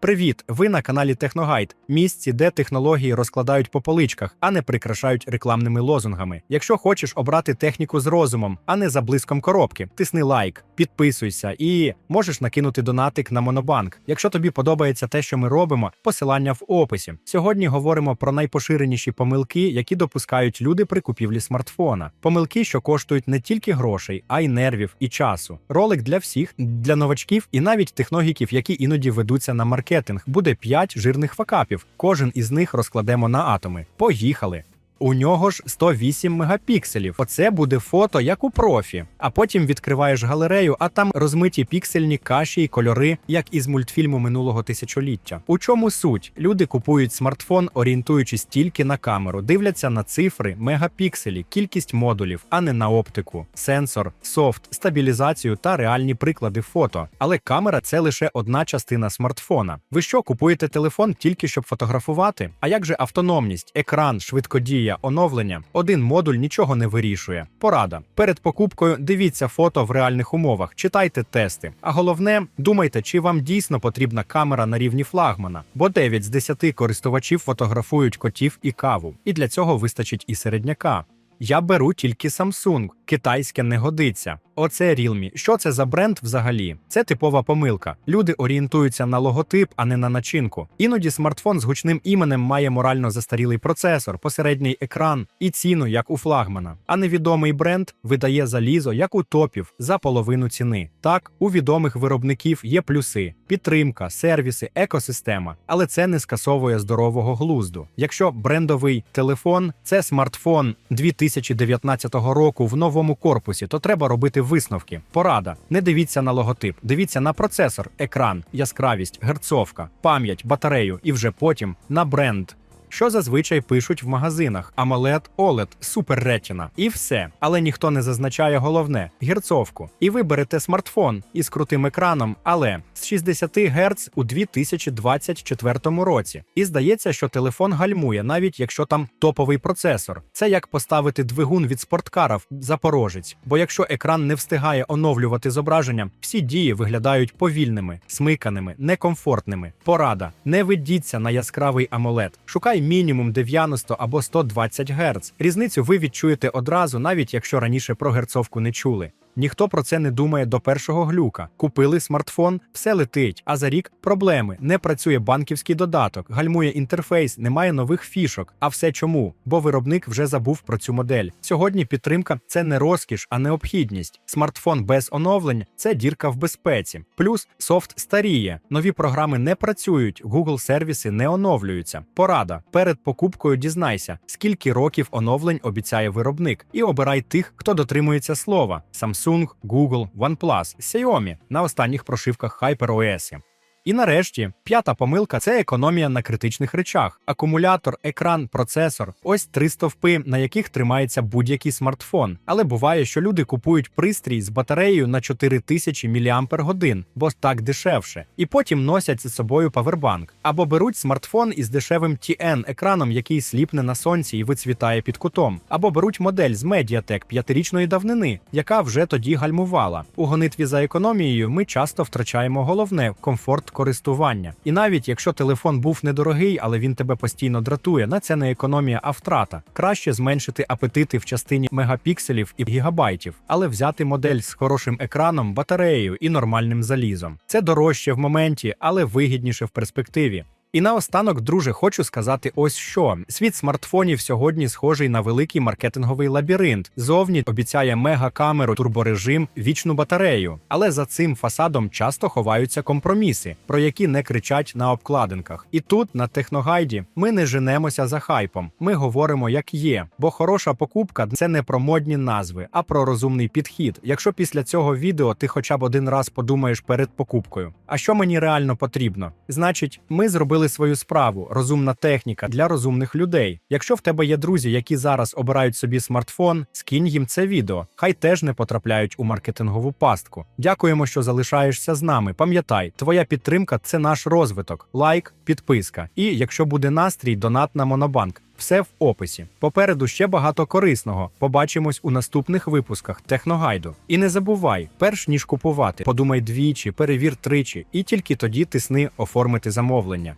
Привіт! Ви на каналі Техногайд, місці, де технології розкладають по поличках, а не прикрашають рекламними лозунгами. Якщо хочеш обрати техніку з розумом, а не за блиском коробки, тисни лайк, підписуйся і можеш накинути донатик на Монобанк. Якщо тобі подобається те, що ми робимо, посилання в описі. Сьогодні говоримо про найпоширеніші помилки, які допускають люди при купівлі смартфона. Помилки, що коштують не тільки грошей, а й нервів і часу. Ролик для всіх, для новачків і навіть технологіків, які іноді ведуться на маркетинг. Буде 5 жирних факапів. Кожен із них розкладемо на атоми. Поїхали! У нього ж 108 мегапікселів. Оце буде фото, як у профі. А потім відкриваєш галерею, а там розмиті піксельні каші й кольори, як із мультфільму минулого тисячоліття. У чому суть? Люди купують смартфон, орієнтуючись тільки на камеру, дивляться на цифри, мегапікселі, кількість модулів, а не на оптику, сенсор, софт, стабілізацію та реальні приклади фото. Але камера це лише одна частина смартфона. Ви що купуєте телефон тільки щоб фотографувати? А як же автономність, екран, швидкодія? Оновлення. Один модуль нічого не вирішує. Порада. Перед покупкою дивіться фото в реальних умовах, читайте тести. А головне, думайте, чи вам дійсно потрібна камера на рівні флагмана, бо 9 з 10 користувачів фотографують котів і каву. І для цього вистачить і середняка. Я беру тільки Samsung, китайське не годиться. Оце Realme. Що це за бренд взагалі? Це типова помилка. Люди орієнтуються на логотип, а не на начинку. Іноді смартфон з гучним іменем має морально застарілий процесор, посередній екран і ціну, як у флагмана. А невідомий бренд видає залізо, як у топів, за половину ціни. Так, у відомих виробників є плюси: підтримка, сервіси, екосистема, але це не скасовує здорового глузду. Якщо брендовий телефон це смартфон 2019 року в новому корпусі, то треба робити висновки. Порада: не дивіться на логотип, дивіться на процесор, екран, яскравість, герцовка, пам'ять, батарею. І вже потім на бренд. Що зазвичай пишуть в магазинах: AMOLED, OLED, Super Retina. і все. Але ніхто не зазначає головне герцовку. І ви берете смартфон із крутим екраном, але з 60 Гц у 2024 році. І здається, що телефон гальмує, навіть якщо там топовий процесор. Це як поставити двигун від спорткара в Запорожець. Бо якщо екран не встигає оновлювати зображення, всі дії виглядають повільними, смиканими, некомфортними. Порада: не ведіться на яскравий AMOLED. Шукай мінімум 90 або 120 Гц. Різницю ви відчуєте одразу, навіть якщо раніше про герцовку не чули. Ніхто про це не думає до першого глюка. Купили смартфон, все летить. А за рік проблеми. Не працює банківський додаток, гальмує інтерфейс, немає нових фішок. А все чому? Бо виробник вже забув про цю модель. Сьогодні підтримка це не розкіш, а необхідність. Смартфон без оновлень це дірка в безпеці. Плюс софт старіє, нові програми не працюють, Google сервіси не оновлюються. Порада перед покупкою дізнайся, скільки років оновлень обіцяє виробник, і обирай тих, хто дотримується слова. Samsung, Google, OnePlus, Xiaomi на останніх прошивках HyperOS. І нарешті, п'ята помилка це економія на критичних речах: акумулятор, екран, процесор ось три стовпи, на яких тримається будь-який смартфон. Але буває, що люди купують пристрій з батареєю на 4000 мАч, бо так дешевше, і потім носять з собою павербанк. Або беруть смартфон із дешевим TN екраном, який сліпне на сонці і вицвітає під кутом, або беруть модель з Mediatek п'ятирічної давнини, яка вже тоді гальмувала. У гонитві за економією ми часто втрачаємо головне комфорт користування. І навіть якщо телефон був недорогий, але він тебе постійно дратує, на це не економія, а втрата. Краще зменшити апетити в частині мегапікселів і гігабайтів, але взяти модель з хорошим екраном, батареєю і нормальним залізом. Це дорожче в моменті, але вигідніше в перспективі. І наостанок, друже, хочу сказати ось що: світ смартфонів сьогодні схожий на великий маркетинговий лабіринт. Зовні обіцяє мегакамеру, турборежим, вічну батарею. Але за цим фасадом часто ховаються компроміси, про які не кричать на обкладинках. І тут, на техногайді, ми не женемося за хайпом. Ми говоримо, як є. Бо хороша покупка це не про модні назви, а про розумний підхід. Якщо після цього відео ти хоча б один раз подумаєш перед покупкою, а що мені реально потрібно? Значить, ми зробили свою справу, розумна техніка для розумних людей. Якщо в тебе є друзі, які зараз обирають собі смартфон, скинь їм це відео. Хай теж не потрапляють у маркетингову пастку. Дякуємо, що залишаєшся з нами. Пам'ятай, твоя підтримка це наш розвиток, лайк, підписка. І якщо буде настрій, донат на Монобанк. Все в описі. Попереду ще багато корисного. Побачимось у наступних випусках Техногайду. І не забувай, перш ніж купувати, подумай двічі, перевір тричі, і тільки тоді тисни оформити замовлення.